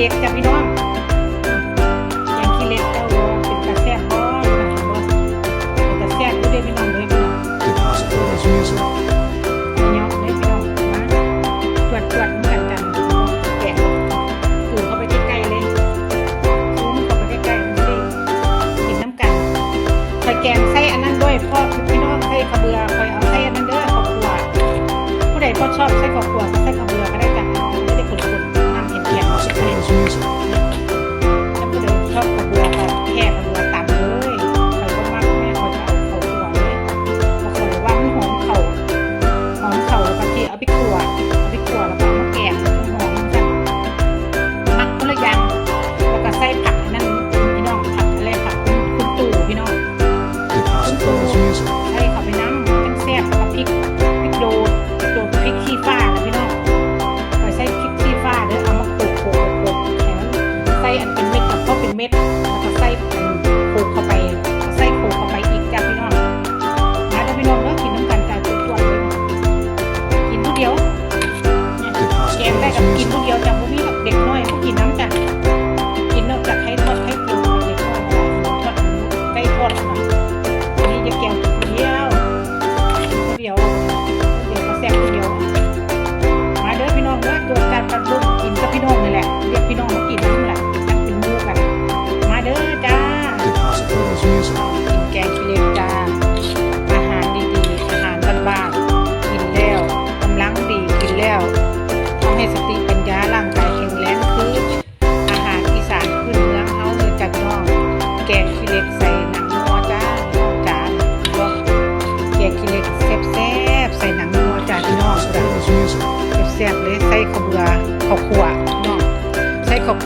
เล็กจ้ะพี่น้องแกงขี้เล็กเจ้าเป็นกระแซ่บบ่เป็นกระแซ่บอยู่เด้อพี่น้องเลยพี่น้อง Deposit music. เนาะเลยพี่น้องมาตรวจตรวจเหมือนกันกันแกะสูงเข้าไปใกล้ๆเลยซูมเข้าไปใกล้ๆมันสิกินน้ำกันคอยแกงไส้อันนั้นด้วยพ่อพี่น้องไส้กระเบือคอยเอาไส้อันนั้นเด้อขอบครัวผู้ใดพอชอบไส้กอบครัวก็ไส้กระเบือก็ได้จ้ะพี่น้องไม่ได้ขุ่นๆ น้ำ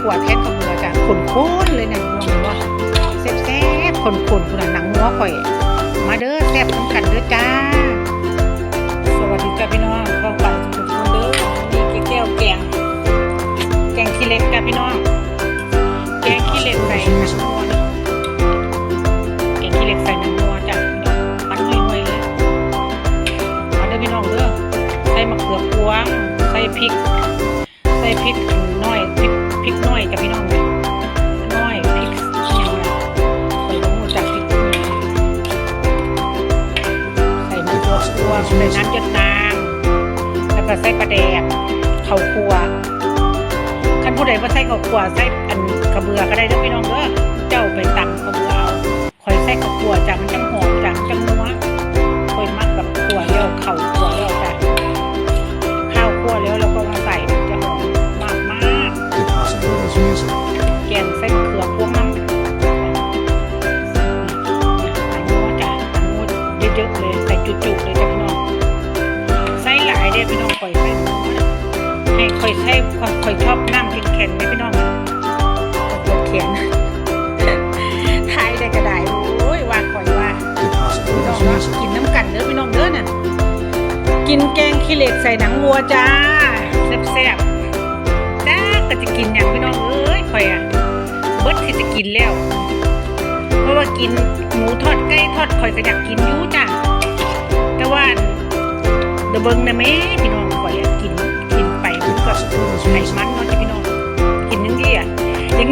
ขัวแทนข้าวเบือจ้าข้นๆเลยเนี่ยพี่น้องว่าแซ่บๆขนๆพุ่นน่ะหนังงัวข่อย มาเด้อแซ่บต้งกันเด้อจ้า สวัสดีจ้าพี่น้องก็ฝากทุกคนเด้อนี่แก้วแกง แกงขี้เหล็กจ้าพี่น้อง แกงขี้เหล็กใส่หนังงัวนี่แกงขี้เหล็กใส่หนังงัวจ้ะพี่น้องปันห่วยๆเลยมาเด้อพี่น้องเด้อใส่มะเขือพวงใส่พริก ใส่พริก ใส่น้ำหยดนางแล้วก็ใส่ปลาแดกข้าวคั่วคันผู้ใดว่าใส่ข้าวคั่วใส่อันกระเบือก็ได้เด้อพี่น้องเด้อเจ้าไปตำกระเบือเอาคอยใส่ข้าวคั่วจากมันจังหอมจากมันจังนัวคอยมักแบบคั่วแล้วเข่า ให้ข่อยไส้ข่อยชอบน้ำแข็งๆไหมพี่น้องอะปวดแขนทายได้ก็ได้โอ้ยว่าข่อยว่าพี่น้องเนากินน้ำกันเด้อพี่น้องเด้อน่ะกินแกงขี้เหล็กใส่หนังวัวจ้าแซ่บๆจ้าก็จะกินอย่างพี่น้องเอ้ยข่อยอะเบิดที่จะกินแล้ว เพราะว่ากินหมูทอดไก่ทอดข่อยก็อยากกินยู่จ้าแต่ว่าเดยวเบิ้งนะแม่พี่น้อง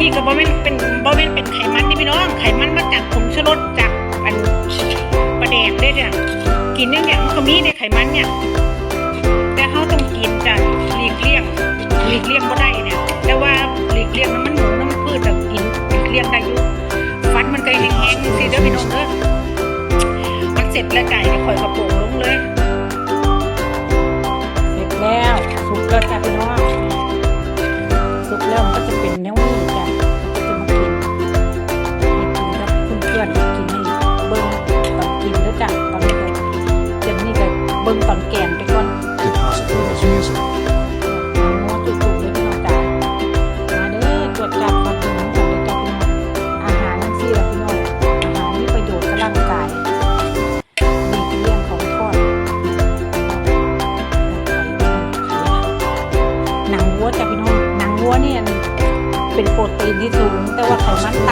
นี้ก็บ่แม่นเป็นบ่แม่นเป็นไขมันนี่พี่น้อง ไขมันมาจากผงชูรสจากอันปลาแดกเด้อจ้ะกินอย่างเนี้ยมันก็มีในไขมันเนี่ย แต่เขาต้องกินจ้ะหลีกเลี่ยงหลีกเลี่ยงบ่ได้เนี่ย แต่ว่าหลีกเลี่ยงน้ำมันหมูน้ำมันพืชแต่กินหลีกเลี่ยงได้อยู่ฟันมันก็แห้งๆสิเด้อพี่น้องเด้อมันเสร็จแล้วไก่เนี่ยข่อยกระโปรง สุกแล้วมันก็จะเป็นแนวนี้จ้ะก็จะมากินให้กินกับเพื่อนๆกินให้เบิ้งตอนกินแล้วจ้ะตอนนี้ก็เดี๋ยวนี้ก็เบิ้งตอนแกง เป็นโปรตีนที่สูง แต่ว่าไขมันต่ำ